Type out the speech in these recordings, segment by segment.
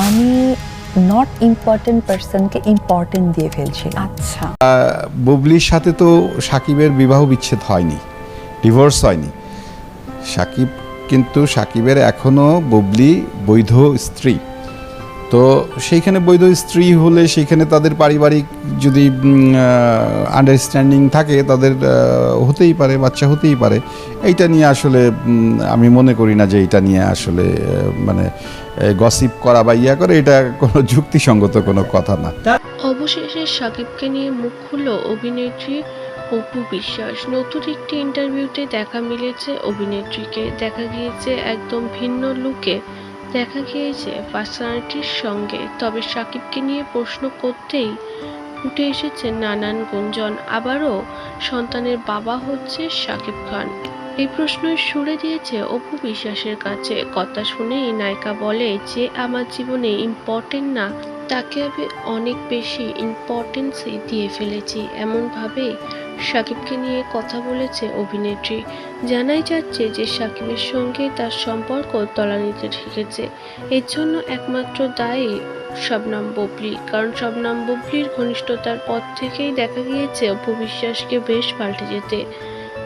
আমি not important পার্সনকে important দিয়ে ফেলছি আচ্ছা। বুবলির সাথে তো সাকিবের বিবাহ বিচ্ছেদ হয়নি ডিভোর্স হয়নি। সাকিব কিন্তু সাকিবের এখনও বুবলি বৈধ স্ত্রী। তো সেইখানে বৈধ স্ত্রী হলে সেইখানে তাদের পারিবারিক যদি আন্ডারস্ট্যান্ডিং থাকে, তাদের হতেই পারে, বাচ্চা হতেই পারে। এইটা নিয়ে আসলে আমি মনে করি না যে এটা নিয়ে আসলে মানে গসিপ করা বা ইয়া করে, এটা কোনো যুক্তিসঙ্গত কোনো কথা না। অবশেষে সাকিবকে নিয়ে মুখ খুলল অভিনেত্রী অপু বিশ্বাস। নতুন একটি ইন্টারভিউতে দেখা মিলেছে অভিনেত্রীকে। দেখা গিয়েছে একদম ভিন্ন লুকে দেখা গিয়েছে পার্সোনালিটির সঙ্গে। তবে সাকিবকে নিয়ে প্রশ্ন করতেই উঠে এসেছে নানান গুঞ্জন। আবারও সন্তানের বাবা হচ্ছে সাকিব খান। এই প্রশ্নই সুরে দিয়েছে অপু বিশ্বাসের কাছে। কথা শুনেই নায়িকা বলে, যে আমার জীবনে ইম্পর্টেন্ট না, তাকে আমি অনেক বেশি ইম্পর্টেন্স দিয়ে ফেলেছি। এমনভাবে সাকিবকে নিয়ে কথা বলেছে অভিনেত্রী। জানাই যাচ্ছে যে সাকিবের সঙ্গে তার সম্পর্ক তলানিতে ঠেকেছে। এর জন্য একমাত্র দায়ী শবনাম বুবলি। কারণ শবনাম বুবলির ঘনিষ্ঠতার পর থেকেই দেখা গিয়েছে অপু বিশ্বাসকে বেশ পাল্টে যেতে।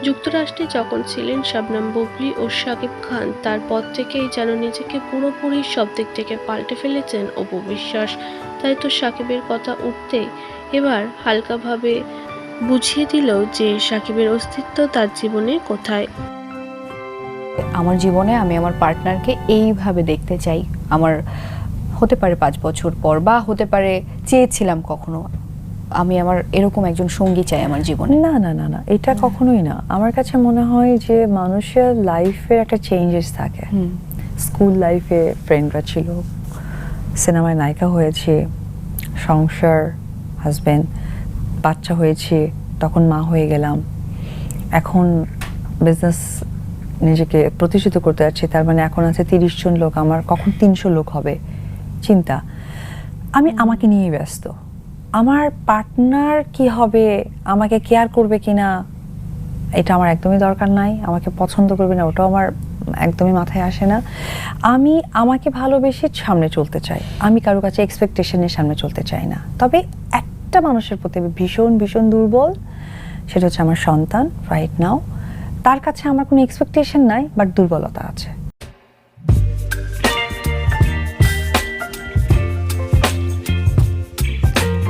যুক্তরাষ্ট্রে যখন ছিলেন শবনাম বুবলি ও শাকিব খান তারপর থেকেই যেন নিজেকে পুরোপুরি সব দিক থেকে পাল্টে ফেলেছেন অপু বিশ্বাস। তাই তো সাকিবের কথা উঠতে এবার হালকাভাবে বুঝিয়ে দিল যে সাকিবের অস্তিত্ব তার জীবনে কোথায়। আমার জীবনে আমি আমার পার্টনারকে এইভাবে দেখতে চাই। আমার হতে পারে পাঁচ বছর পর বা হতে পারে চেয়েছিলাম কখনো। আমি আমার এরকম একজন সঙ্গী চাই আমার জীবনে। না না না না এটা কখনোই না। আমার কাছে মনে হয় যে মানুষের লাইফের একটা চেঞ্জেস থাকে। স্কুল লাইফে ফ্রেন্ডরা ছিল সিনেমায় নায়িকা হয়েছে সংসার হাজবেন্ড বাচ্চা হয়েছে তখন মা হয়ে গেলাম। এখন বিজনেস নিজেকে প্রতিষ্ঠিত করতে যাচ্ছি তার মানে এখন আছে তিরিশ জন লোক আমার কখন তিনশো লোক হবে? চিন্তা। আমি আমাকে নিয়েই ব্যস্ত। আমার পার্টনার কি হবে? আমাকে কেয়ার করবে কি না এটা আমার একদমই দরকার নাই। আমাকে পছন্দ করবে না, ওটাও আমার একদমই মাথায় আসে না। আমি আমাকে ভালোবেসে সামনে চলতে চাই। আমি কারও কাছে এক্সপেকটেশনের সামনে চলতে চাই না। তবে একটা মানুষের প্রতি আমি ভীষণ ভীষণ দুর্বল, সেটা হচ্ছে আমার সন্তান রাইট নাও তার কাছে আমার কোনো এক্সপেকটেশন নাই বাট দুর্বলতা আছে।